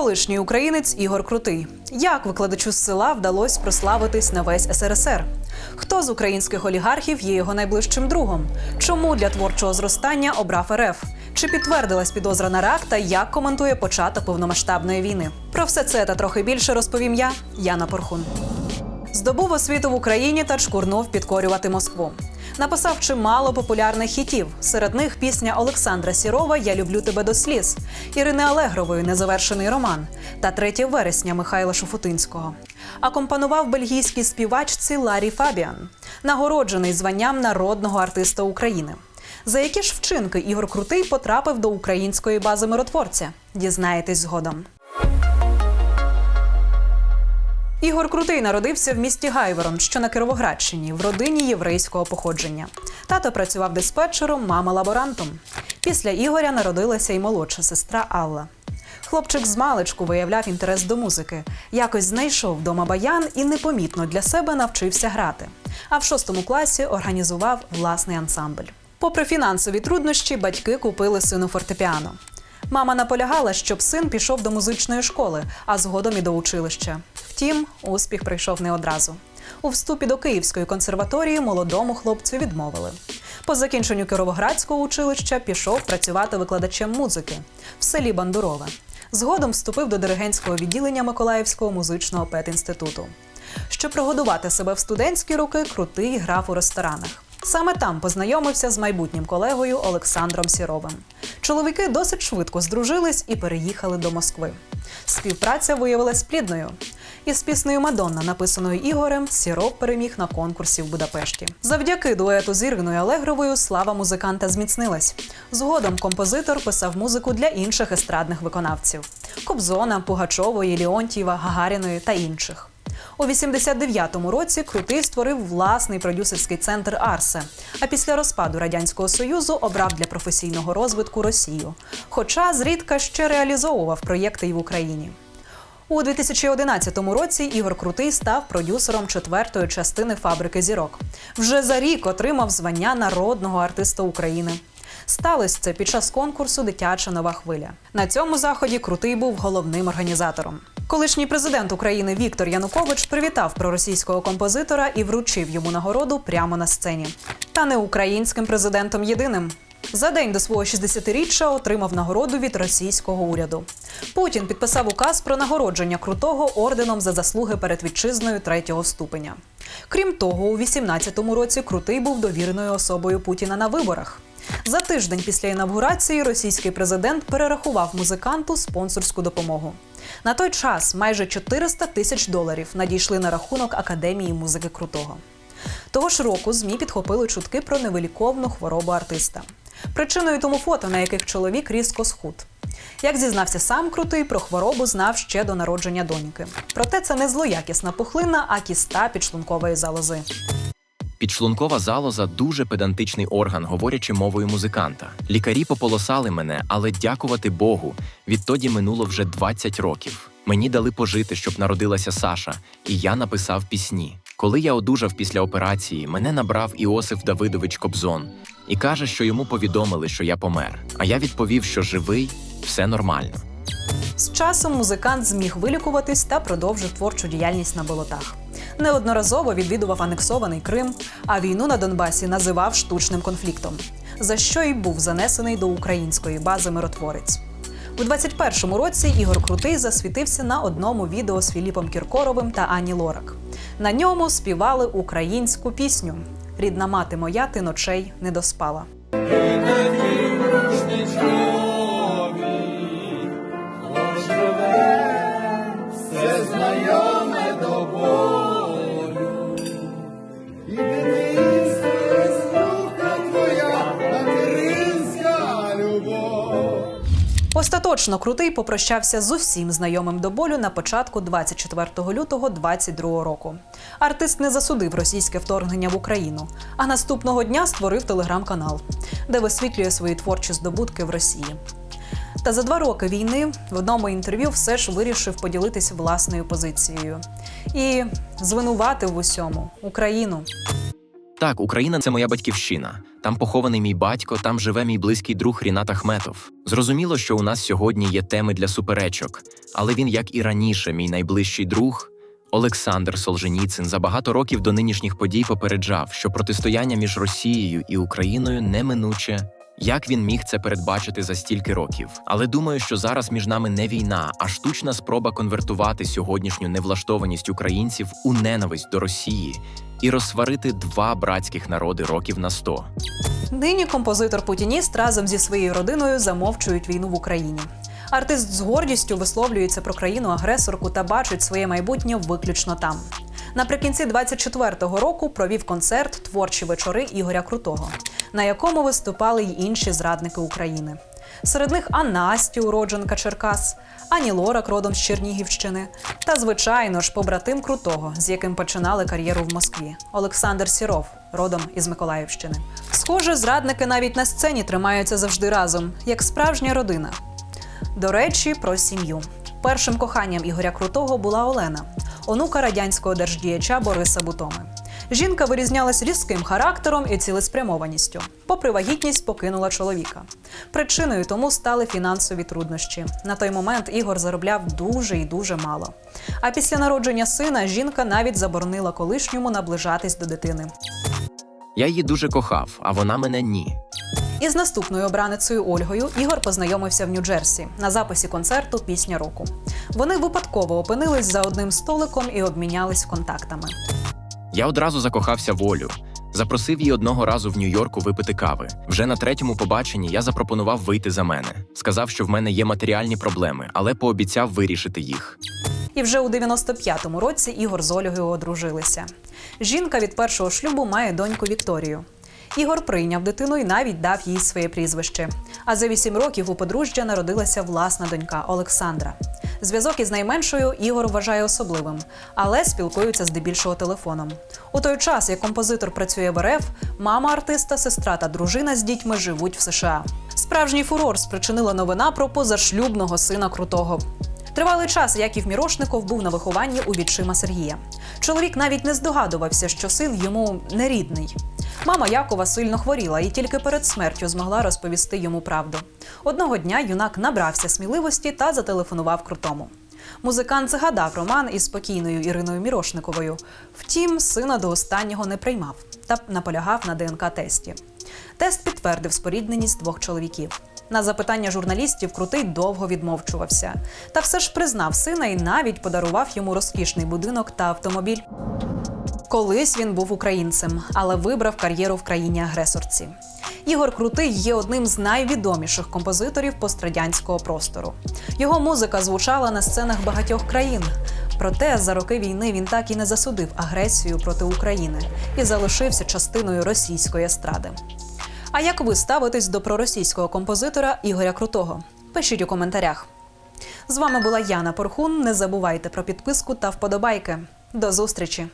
Колишній українець Ігор Крутий. Як викладачу з села вдалося прославитись на весь СРСР? Хто з українських олігархів є його найближчим другом? Чому для творчого зростання обрав РФ? Чи підтвердилась підозра на рак та як коментує початок повномасштабної війни? Про все це та трохи більше розповім я, Яна Порхун. Здобув освіту в Україні та чкурнув підкорювати Москву. Написав чимало популярних хітів. Серед них пісня Олександра Сірова Я люблю тебе до сліз, Ірини Алегрової Незавершений роман та 3 вересня Михайла Шуфутинського. Акомпонував бельгійській співачці Ларі Фабіан, нагороджений званням народного артиста України. За які ж вчинки Ігор Крутий потрапив до української бази миротворця? Дізнаєтесь згодом. Ігор Крутий народився в місті Гайворон, що на Кировоградщині, в родині єврейського походження. Тато працював диспетчером, мама лаборантом. Після Ігоря народилася й молодша сестра Алла. Хлопчик з маличку виявляв інтерес до музики. Якось знайшов вдома баян і непомітно для себе навчився грати. А в шостому класі організував власний ансамбль. Попри фінансові труднощі, батьки купили сину фортепіано. Мама наполягала, щоб син пішов до музичної школи, а згодом і до училища. Втім, успіх прийшов не одразу. У вступі до Київської консерваторії молодому хлопцю відмовили. По закінченню Кіровоградського училища пішов працювати викладачем музики в селі Бандурове. Згодом вступив до диригентського відділення Миколаївського музичного педінституту. Щоб прогодувати себе в студентські роки, крутий грав у ресторанах. Саме там познайомився з майбутнім колегою Олександром Сіровим. Чоловіки досить швидко здружились і переїхали до Москви. Співпраця виявилась плідною. Із піснею Мадонна, написаною Ігорем, Сіров переміг на конкурсі в Будапешті. Завдяки дуету з Іриною Алегровою слава музиканта зміцнилась. Згодом композитор писав музику для інших естрадних виконавців: Кобзона, Пугачової, Ліонтьєва, Гагаріної та інших. У 89-му році Крутий створив власний продюсерський центр Арсе. А після розпаду радянського союзу обрав для професійного розвитку Росію. Хоча зрідка ще реалізовував проєкти й в Україні. У 2011 році Ігор Крутий став продюсером четвертої частини фабрики зірок. Вже за рік отримав звання народного артиста України. Сталося це під час конкурсу Дитяча нова хвиля. На цьому заході Крутий був головним організатором. Колишній президент України Віктор Янукович привітав проросійського композитора і вручив йому нагороду прямо на сцені. Та не українським президентом єдиним. За день до свого 60-річчя отримав нагороду від російського уряду. Путін підписав указ про нагородження крутого орденом за заслуги перед вітчизною третього ступеня. Крім того, у 18-му році крутий був довіреною особою Путіна на виборах. За тиждень після інавгурації російський президент перерахував музиканту спонсорську допомогу. На той час майже 400 тисяч доларів надійшли на рахунок Академії музики Крутого. Того ж року ЗМІ підхопили чутки про невиліковну хворобу артиста. Причиною тому фото, на яких чоловік різко схуд. Як зізнався сам крутий, про хворобу знав ще до народження доньки. Проте це не злоякісна пухлина, а кіста підшлункової залози. Підшлункова залоза дуже педантичний орган, говорячи мовою музиканта. Лікарі пополосали мене, але дякувати Богу, відтоді минуло вже 20 років. Мені дали пожити, щоб народилася Саша, і я написав пісні. Коли я одужав після операції, мене набрав Іосиф Давидович Кобзон і каже, що йому повідомили, що я помер. А я відповів, що живий, все нормально. З часом музикант зміг вилікуватись та продовжив творчу діяльність на болотах. Неодноразово відвідував анексований Крим, а війну на Донбасі називав штучним конфліктом, за що й був занесений до української бази миротворець. У 21-му році Ігор Крутий засвітився на одному відео з Філіпом Кіркоровим та Ані Лорак. На ньому співали українську пісню Рідна мати моя, ти ночей не доспала. Остаточно крутий попрощався з усім знайомим до болю на початку 24 лютого 22 року. Артист не засудив російське вторгнення в Україну, а наступного дня створив телеграм-канал, де висвітлює свої творчі здобутки в Росії. Та за два роки війни в одному інтерв'ю все ж вирішив поділитися власною позицією і звинуватив в усьому Україну. Так, Україна це моя батьківщина. Там похований мій батько, там живе мій близький друг Рінат Ахметов. Зрозуміло, що у нас сьогодні є теми для суперечок, але він, як і раніше, мій найближчий друг. Олександр Солженіцин за багато років до нинішніх подій попереджав, що протистояння між Росією і Україною неминуче. Як він міг це передбачити за стільки років? Але думаю, що зараз між нами не війна, а штучна спроба конвертувати сьогоднішню невлаштованість українців у ненависть до Росії і розсварити два братських народи років на сто. Нині композитор-путініст разом зі своєю родиною замовчують війну в Україні. Артист з гордістю висловлюється про країну-агресорку та бачить своє майбутнє виключно там. Наприкінці 24-го року провів концерт Творчі вечори Ігоря Крутого, на якому виступали й інші зрадники України. Серед них Анасті, уродженка Черкас, Ані Лорак, родом з Чернігівщини, та, звичайно ж, побратим Крутого, з яким починали кар'єру в Москві Олександр Сіров, родом із Миколаївщини. Схоже, зрадники навіть на сцені тримаються завжди разом, як справжня родина. До речі, про сім'ю. Першим коханням Ігоря Крутого була Олена, онука радянського держдіяча Бориса Бутоми. Жінка вирізнялась різким характером і цілеспрямованістю. Попри вагітність, покинула чоловіка. Причиною тому стали фінансові труднощі. На той момент Ігор заробляв дуже і дуже мало. А після народження сина жінка навіть заборонила колишньому наближатись до дитини. Я її дуже кохав, а вона мене ні. Із наступною обраницею Ольгою Ігор познайомився в Нью-Джерсі на записі концерту Пісня року. Вони випадково опинились за одним столиком і обмінялись контактами. Я одразу закохався в Олю. Запросив її одного разу в Нью-Йорку випити кави. Вже на третьому побаченні я запропонував вийти за мене. Сказав, що в мене є матеріальні проблеми, але пообіцяв вирішити їх. І вже у 95-му році Ігор з Ольгою одружилися. Жінка від першого шлюбу має доньку Вікторію. Ігор прийняв дитину і навіть дав їй своє прізвище. А за вісім років у подружжя народилася власна донька Олександра. Зв'язок із найменшою Ігор вважає особливим, але спілкуються здебільшого телефоном. У той час, як композитор працює в РФ, мама артиста, сестра та дружина з дітьми живуть в США. Справжній фурор спричинила новина про позашлюбного сина крутого. Тривалий час Яків Мірошников був на вихованні у відчима Сергія. Чоловік навіть не здогадувався, що син йому не рідний. Мама Якова сильно хворіла і тільки перед смертю змогла розповісти йому правду. Одного дня юнак набрався сміливості та зателефонував крутому. Музикант згадав роман із спокійною Іриною Мірошниковою. Втім, сина до останнього не приймав та наполягав на ДНК-тесті. Тест підтвердив спорідненість двох чоловіків. На запитання журналістів Крутий довго відмовчувався. Та все ж признав сина і навіть подарував йому розкішний будинок та автомобіль. Колись він був українцем, але вибрав кар'єру в країні-агресорці. Ігор Крутий є одним з найвідоміших композиторів пострадянського простору. Його музика звучала на сценах багатьох країн. Проте за роки війни він так і не засудив агресію проти України і залишився частиною російської естради. А як ви ставитесь до проросійського композитора Ігоря Крутого? Пишіть у коментарях. З вами була Яна Порхун. Не забувайте про підписку та вподобайки. До зустрічі!